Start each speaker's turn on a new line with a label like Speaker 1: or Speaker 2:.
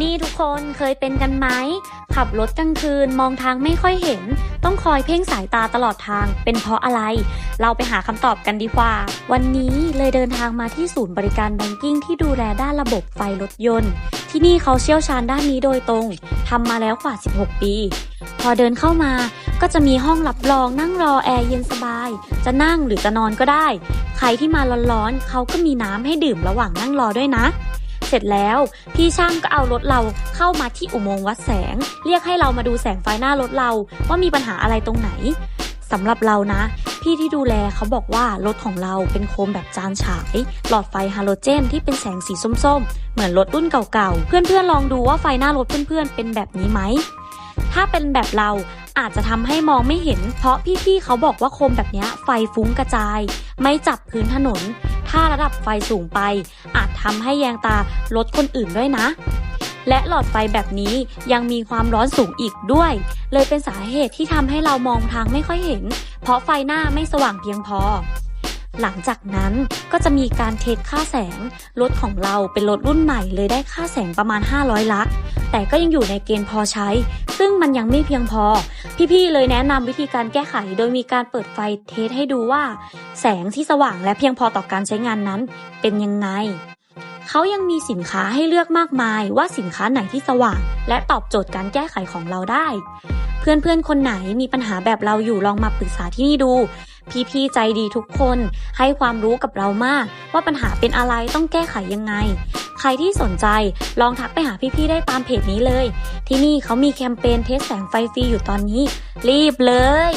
Speaker 1: นี่ทุกคนเคยเป็นกันไหม ขับรถกลางคืนมองทางไม่ค่อยเห็น ต้องคอยเพ่งสายตาตลอดทาง เป็นเพราะอะไร เราไปหาคำตอบกันดีกว่า วันนี้เลยเดินทางมาที่ศูนย์บริการแบงกิ้งที่ดูแลด้านระบบไฟรถยนต์ ที่นี่เขาเชี่ยวชาญด้านนี้โดยตรงทำมาแล้วกว่า 16 ปี พอเดินเข้ามาก็จะมีห้องรับรองนั่งรอแอร์เย็นสบาย จะนั่งหรือจะนอนก็ได้ ใครที่มาร้อนๆเขาก็มีน้ำให้ดื่มระหว่างนั่งรอด้วยนะ เสร็จแล้วพี่ช่างก็เอารถเราเข้ามาที่อุโมงค์วัดแสง เรียกให้เรามาดูแสงไฟหน้ารถเราว่ามีปัญหาอะไรตรงไหนสำหรับเรานะ พี่ที่ดูแลเขาบอกว่ารถของเราเป็นโคมแบบจานฉาย หลอดไฟฮาโลเจนที่เป็นแสงสีส้มๆ เหมือนรถรุ่นเก่าๆ เพื่อนๆลองดูว่าไฟหน้ารถเพื่อนๆ เป็นแบบนี้ไหม ถ้าเป็นแบบเราอาจจะทำให้มองไม่เห็น เพราะพี่ๆเขาบอกว่าโคมแบบนี้ไฟฟุ้งกระจาย ไม่จับพื้นถนน ถ้าระดับไฟสูงไป อาจทำให้แยงตารถคนอื่นด้วยนะ และหลอดไฟแบบนี้ยังมีความร้อนสูงอีกด้วย เลยเป็นสาเหตุที่ทำให้เรามองทางไม่ค่อยเห็น เพราะไฟหน้าไม่สว่างเพียงพอ หลังจากนั้นก็จะมีการเทสค่าแสง รถของเราเป็นรถรุ่นใหม่เลยได้ค่าแสงประมาณ 500 ลัก แต่ก็ยังอยู่ในเกณฑ์พอใช้ ซึ่งมันยังไม่เพียงพอ พี่ๆเลยแนะนำวิธีการแก้ไข โดยมีการเปิดไฟเทสให้ดูว่า แสงที่สว่างและเพียงพอต่อการใช้งานนั้น เป็นยังไงเขายังมีสินค้าให้เลือกมากมายว่าสินค้าไหนที่สว่าง และตอบโจทย์การแก้ไขของเราได้ เพื่อนๆ คนไหนมีปัญหาแบบเราอยู่ลองมาปรึกษาที่นี่ดู พี่ๆ ใจดีทุกคน ให้ความรู้กับเรามาก ว่าปัญหาเป็นอะไรต้องแก้ไขยังไง ใครที่สนใจลองทักไปหาพี่ๆได้ตามเพจนี้เลย ที่นี่เขามีแคมเปญเทสแสงไฟฟรีอยู่ตอนนี้ รีบเลย